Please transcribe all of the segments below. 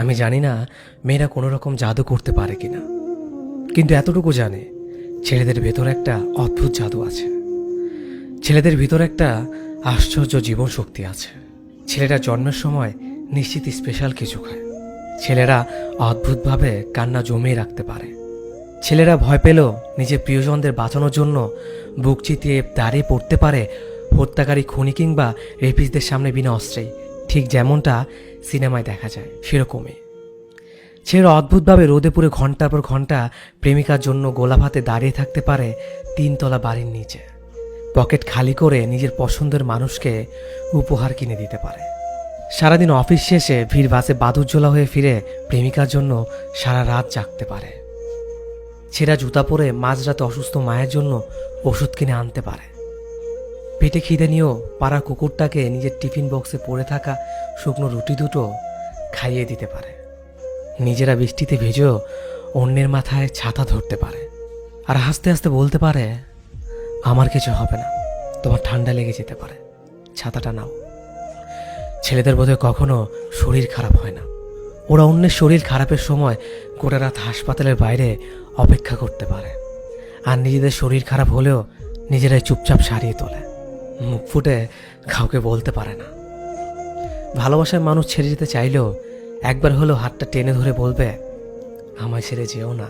আমি জানি না মেয়েরা কোনো রকম জাদু করতে পারে কিনা। কিন্তু এতটুকু জানে, ছেলেদের ভেতর একটা অদ্ভুত জাদু আছে। ছেলেদের ভিতর একটা আশ্চর্য জীবন শক্তি আছে। ছেলেরা জন্মের সময় নিশ্চিত স্পেশাল কিছু খায়। ছেলেরা অদ্ভুতভাবে কান্না জমিয়ে রাখতে পারে। ছেলেরা ভয় পেলেও নিজের প্রিয়জনদের বাঁচানোর জন্য বুক চিতিয়ে দাঁড়িয়ে পড়তে পারে হত্যাকারী খুনি কিংবা রেপিসদের সামনে বিনা অস্ত্রেই। ঠিক যেমনটা সিনেমায় দেখা যায়, সেরকমই। ছেলেরা অদ্ভুতভাবে রোদে পুরে ঘণ্টার পর ঘণ্টা প্রেমিকার জন্য গোলাপ হাতে দাঁড়িয়ে থাকতে পারে তিনতলা বাড়ির নিচে। পকেট খালি করে নিজের পছন্দের মানুষকে উপহার কিনে দিতে পারে। সারাদিন অফিস শেষে ভিড় বাসে বাদুজ্জ্বলা হয়ে ফিরে প্রেমিকার জন্য সারা রাত জাগতে পারে। ছেঁড়া জুতা পরে মাঝরাতে অসুস্থ মায়ের জন্য ওষুধ কিনে আনতে পারে। পেটে খিদে নিয়েও পাড়া কুকুরটাকে নিজের টিফিন বক্সে পড়ে থাকা শুকনো রুটি দুটো খাইয়ে দিতে পারে। নিজেরা বৃষ্টিতে ভেজেও অন্যের মাথায় ছাতা ধরতে পারে। আর হাসতে হাসতে বলতে পারে, আমার কিছু হবে না, তোমার ঠান্ডা লেগে যেতে পারে। ছাতাটা নাও। ছেলেদের বোধহয় কখনো শরীর খারাপ হয় না। ওরা অন্যের শরীর খারাপের সময় গোটা রাত হাসপাতালের বাইরে অপেক্ষা করতে পারে। আর নিজেদের শরীর খারাপ হলেও নিজেরাই চুপচাপ সারিয়ে তোলে। মুখ ফুটে কাউকে বলতে পারে না। ভালোবাসার মানুষ ছেড়ে যেতে চাইলেও একবার হলেও হাতটা টেনে ধরে বলবে, আমায় ছেড়ে যেও না।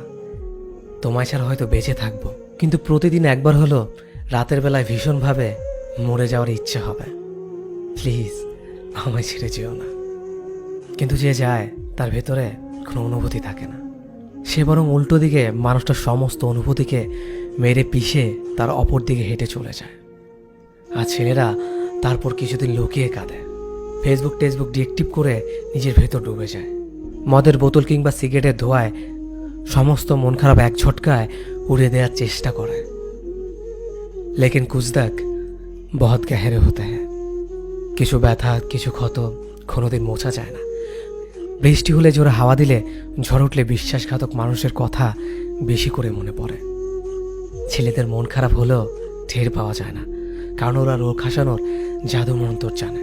তোমায় ছাড়া হয়তো বেঁচে থাকব। কিন্তু প্রতিদিন একবার হলো রাতের বেলায় ভীষণভাবে মরে যাওয়ার ইচ্ছে হবে। প্লিজ, আমায় ছেড়ে যেও না। কিন্তু যে যায়, তার ভেতরে কোনো অনুভূতি থাকে না। সে বরং উল্টো দিকে মানুষটার সমস্ত অনুভূতিকে মেরে পিষে তার অপর দিকে হেঁটে চলে যায়। আর ছেলেরা তারপর কিছুদিন লুকিয়ে কাঁদে। ফেসবুক টেসবুক ডিএক্টিভ করে নিজের ভেতর ডুবে যায়। মদের বোতল কিংবা সিগারেটের ধোয়ায় সমস্ত মন খারাপ এক ঝটকায় উড়ে দেওয়ার চেষ্টা করে। লেকিন কুজদাক বহুত গেহেরে হতে হ্যাঁ। কিছু ব্যথা, কিছু ক্ষত কোনোদিন মোছা যায় না। বৃষ্টি হলে জোরে হাওয়া দিলে ঝড় উঠলে বিশ্বাসঘাতক মানুষের কথা বেশি করে মনে পড়ে। ছেলেদের মন খারাপ হলেও টের পাওয়া যায় না। কারণ ওরা রোগ হাসানোর জাদু মন্তর জানে।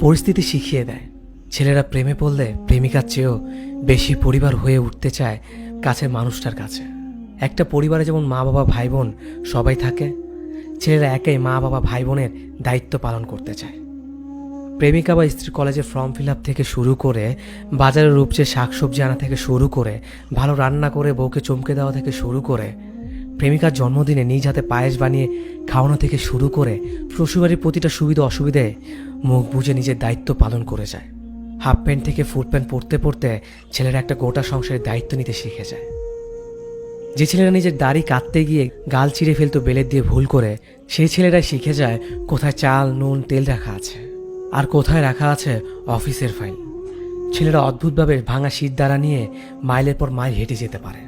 পরিস্থিতি শিখিয়ে দেয়। ছেলেরা প্রেমে পড়লে প্রেমিকার চেয়েও বেশি পরিবার হয়ে উঠতে চায় কাছের মানুষটার কাছে। একটা পরিবারে যেমন মা বাবা ভাই বোন সবাই থাকে, ছেলেরা একাই মা বাবা ভাই বোনের দায়িত্ব পালন করতে চায়। প্রেমিকা বা স্ত্রী কলেজে ফর্ম ফিল আপ থেকে শুরু করে বাজারে রূপচে শাকসবজি আনা থেকে শুরু করে, ভালো রান্না করে বউকে চমকে দেওয়া থেকে শুরু করে প্রেমিকার জন্মদিনে নিজ হাতে পায়েস বানিয়ে খাওয়ানো থেকে শুরু করে শ্বশুরবাড়ির প্রতিটা সুবিধা অসুবিধে মুখ বুঝে নিজের দায়িত্ব পালন করে যায়। হাফ প্যান্ট থেকে ফুল প্যান্ট পরতে পরতে ছেলেরা একটা গোটা সংসারের দায়িত্ব নিতে শিখে যায়। যে ছেলেরা নিজের দাড়ি কাটতে গিয়ে গাল চিড়ে ফেলতো বেলের দিয়ে ভুল করে, সেই ছেলেরাই শিখে যায় কোথায় চাল, নুন, তেল রাখা আছে আর কোথায় রাখা আছে অফিসের ফাইল। ছেলেরা অদ্ভুতভাবে ভাঙা শীত দ্বারা নিয়ে মাইলের পর মাইল হেঁটে যেতে পারে।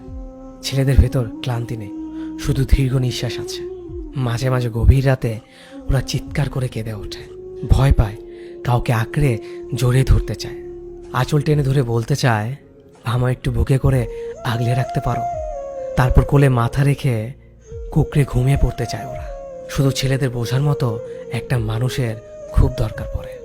ছেলেদের ভেতর ক্লান্তি নেই। শুধু দীর্ঘ নিঃশ্বাস আছে। মাঝে মাঝে গভীর রাতে ওরা চিৎকার করে কেঁদে ওঠে। ভয় পায়, কাউকে আঁকড়ে জোরে ধরতে চায়। আঁচল টেনে ধরে বলতে চায়, আমায় একটু বুকে করে আগলে রাখতে পারো। তারপর কোলে মাথা রেখে কুকড়ে ঘুমিয়ে পড়তে চায় ওরা। শুধু ছেলেদের বোঝার মতো একটা মানুষের খুব দরকার পড়ে।